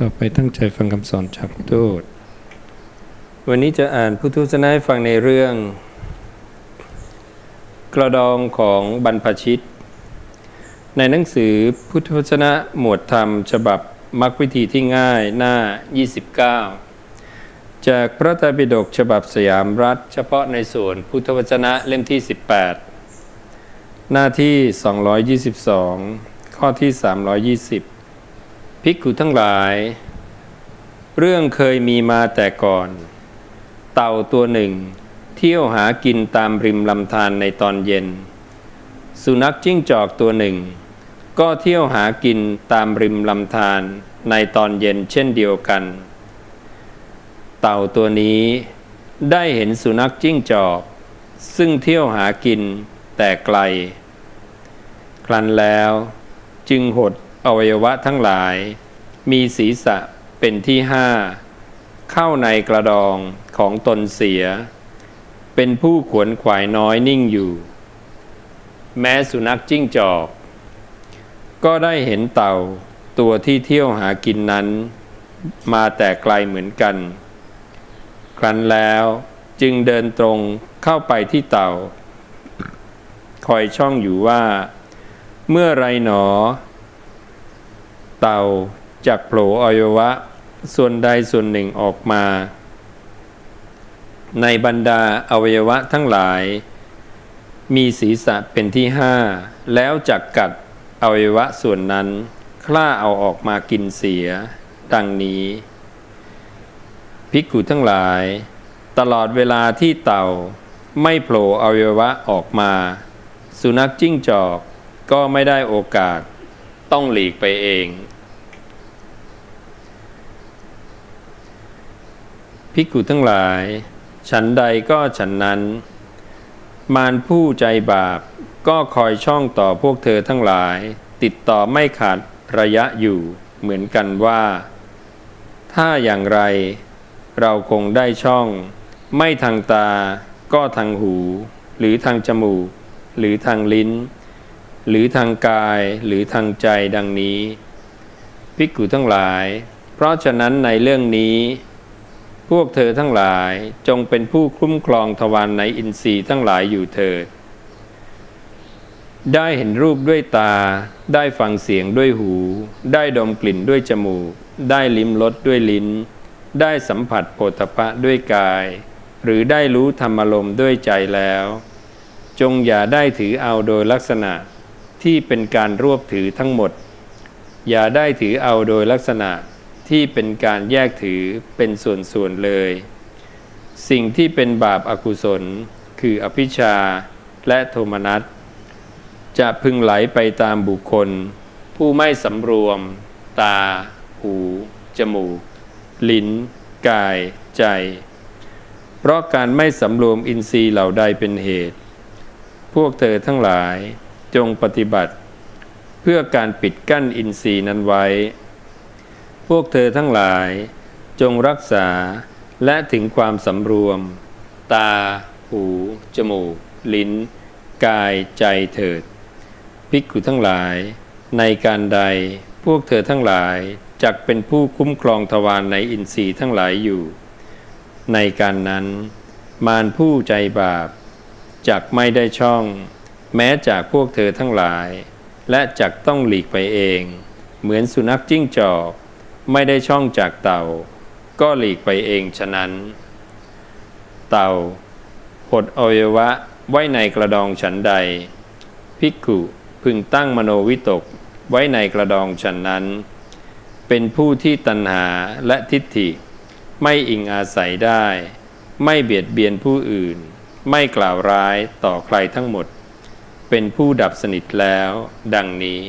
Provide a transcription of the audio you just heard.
ต่อไปตั้งใจฟังคำสอนจากพุทธโอษวันนี้จะอ่านพุทธวจนะให้ฟังในเรื่อง กระดองของบรรพชิต ในหนังสือพุทธวจนะหมวดธรรม ฉบับมรรควิธีที่ง่ายหน้า 29 จากพระไตรปิฎกฉบับสยามรัฐ เฉพาะในส่วนพุทธวจนะเล่มที่ 18 หน้าที่ 222 ข้อที่ 320 ภิกขุทั้งหลาย เรื่องเคยมีมาแต่ก่อน เต่าตัวหนึ่ง เที่ยวหากินตามริมลำธารในตอนเย็น สุนัขจิ้งจอกตัวหนึ่ง ก็เที่ยวหากินตามริมลำธารในตอนเย็นเช่นเดียวกัน เต่าตัวนี้ได้เห็นสุนัขจิ้งจอก ซึ่งเที่ยวหากินแต่ไกล ครั้นแล้วจึงหด อวัยวะทั้งหลาย มีศีรษะเป็นที่ห้า เข้าในกระดองของตนเสีย เป็นผู้ขวนขวายน้อยนิ่งอยู่ แม้สุนัขจิ้งจอก ก็ได้เห็นเต่าตัวที่เที่ยวหากินนั้น มาแต่ไกลเหมือนกัน ครั้นแล้วจึงเดินตรงเข้าไปที่เต่า คอยช่องอยู่ว่า เมื่อไรหนอ เต่าจากโผล่อวัยวะ ส่วนใดส่วนหนึ่งออกมา ในบรรดาอวัยวะทั้งหลาย มีศีรษะเป็นที่ห้าแล้วจักกัดอวัยวะส่วนนั้น คล้าเอาออกมากินเสีย ดังนี้ ภิกขุทั้งหลาย ตลอดเวลาที่เต่าไม่โผล่อวัยวะออกมา สุนัขจิ้งจอกก็ไม่ได้โอกาส ต้องหลีกไปเอง ภิกขุทั้งหลาย ฉันใดก็ฉันนั้น มารผู้ใจบาปก็คอยช่องต่อพวกเธอทั้งหลาย ติดต่อไม่ขาดระยะอยู่เหมือนกันว่า ถ้าอย่างไรเราคงได้ช่อง ไม่ทางตาก็ทางหู หรือทางจมูก หรือทางลิ้น หรือทางกายหรือทางใจดังนี้ ภิกขุทั้งหลาย เพราะฉะนั้นในเรื่องนี้ พวกเธอทั้งหลายจงเป็นผู้คุ้มครองทวารในอินทรีย์ทั้งหลายอยู่เถิดได้เห็นรูปด้วยตา ได้ฟังเสียงด้วยหู ได้ดมกลิ่นด้วยจมูก ได้ลิ้มรสด้วยลิ้น ได้สัมผัสโผฏฐะด้วยกาย หรือได้รู้ธรรมลมด้วยใจแล้ว จงอย่าได้ถือเอาโดยลักษณะ ที่เป็นการรวบถือทั้งหมด อย่าได้ถือเอาโดยลักษณะที่เป็นการแยกถือเป็นส่วนๆเลย สิ่งที่เป็นบาปอากุศล คืออภิชาและโทมนัสจะพึงไหลไปตามบุคคล ผู้ไม่สำรวม ตา หู จมูก ลิ้น กาย ใจ เพราะการไม่สำรวมอินทรีย์เหล่าใดเป็นเหตุ พวกเธอทั้งหลาย จงปฏิบัติ เพื่อการปิดกั้นอินทรีย์นั้นไว้ พวกเธอทั้งหลาย จงรักษาและถึงความสำรวม ตา หู จมูก ลิ้น กายใจเถิดภิกขุทั้งหลาย ในการใดพวกเธอทั้งหลายจักเป็นผู้คุ้มครองทวารในอินทรีย์ทั้งหลายอยู่ ในการนั้น มารผู้ใจบาปจักไม่ได้ช่อง แม้จากพวกเธอทั้งหลาย และจักต้องหลีกไปเอง เหมือนสุนัขจิ้งจอก ไม่ได้ช่องจากเต่า ก็หลีกไปเองฉะนั้น เต่าหดอวัยวะไว้ในกระดองฉันใด ภิกขุพึงตั้งมโนวิตกไว้ในกระดองฉันนั้น เป็นผู้ที่ตัณหาและทิฏฐิ ไม่อิงอาศัยได้ ไม่เบียดเบียนผู้อื่น ไม่กล่าวร้ายต่อใครทั้งหมด เป็นผู้ดับสนิทแล้ว ดังนี้